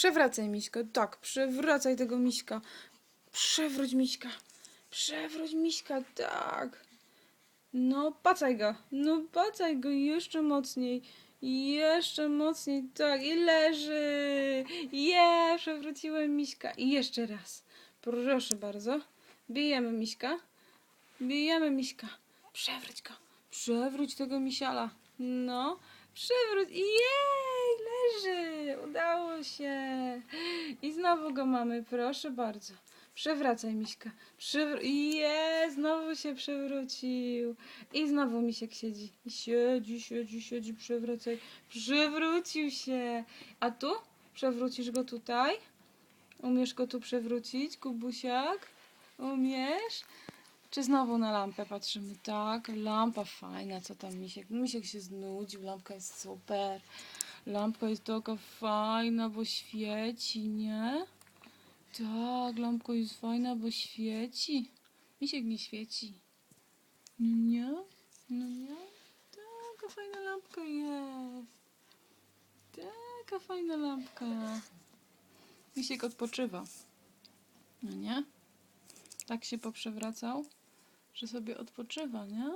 Przewracaj miśka, tak, przewracaj tego miśka. Przewróć miśka. Przewróć miśka, tak. No, pacaj go. No, pacaj go jeszcze mocniej. Jeszcze mocniej, tak. I leży. Je, przewróciłem miśka. I jeszcze raz. Proszę bardzo. Bijemy miśka. Bijemy miśka. Przewróć go. Przewróć tego misiala. No, przewróć. Jej, leży. Udało się. I znowu go mamy, proszę bardzo. Przewracaj miśka. Przewr- Je, znowu się przewrócił. I znowu misiek siedzi. Siedzi, siedzi, siedzi, przewracaj. Przewrócił się. A tu? Przewrócisz go tutaj? Umiesz go tu przewrócić, Kubusiak? Umiesz? Czy znowu na lampę patrzymy? Tak, lampa fajna, co tam misiek? Misiek się znudził, lampka jest super. Lampka jest taka fajna, bo świeci, nie? Tak, lampka jest fajna, bo świeci. Misiek nie świeci. No nie? No nie? Taka fajna lampka jest. Taka fajna lampka. Misiek odpoczywa. No nie? Tak się poprzewracał, że sobie odpoczywa, nie?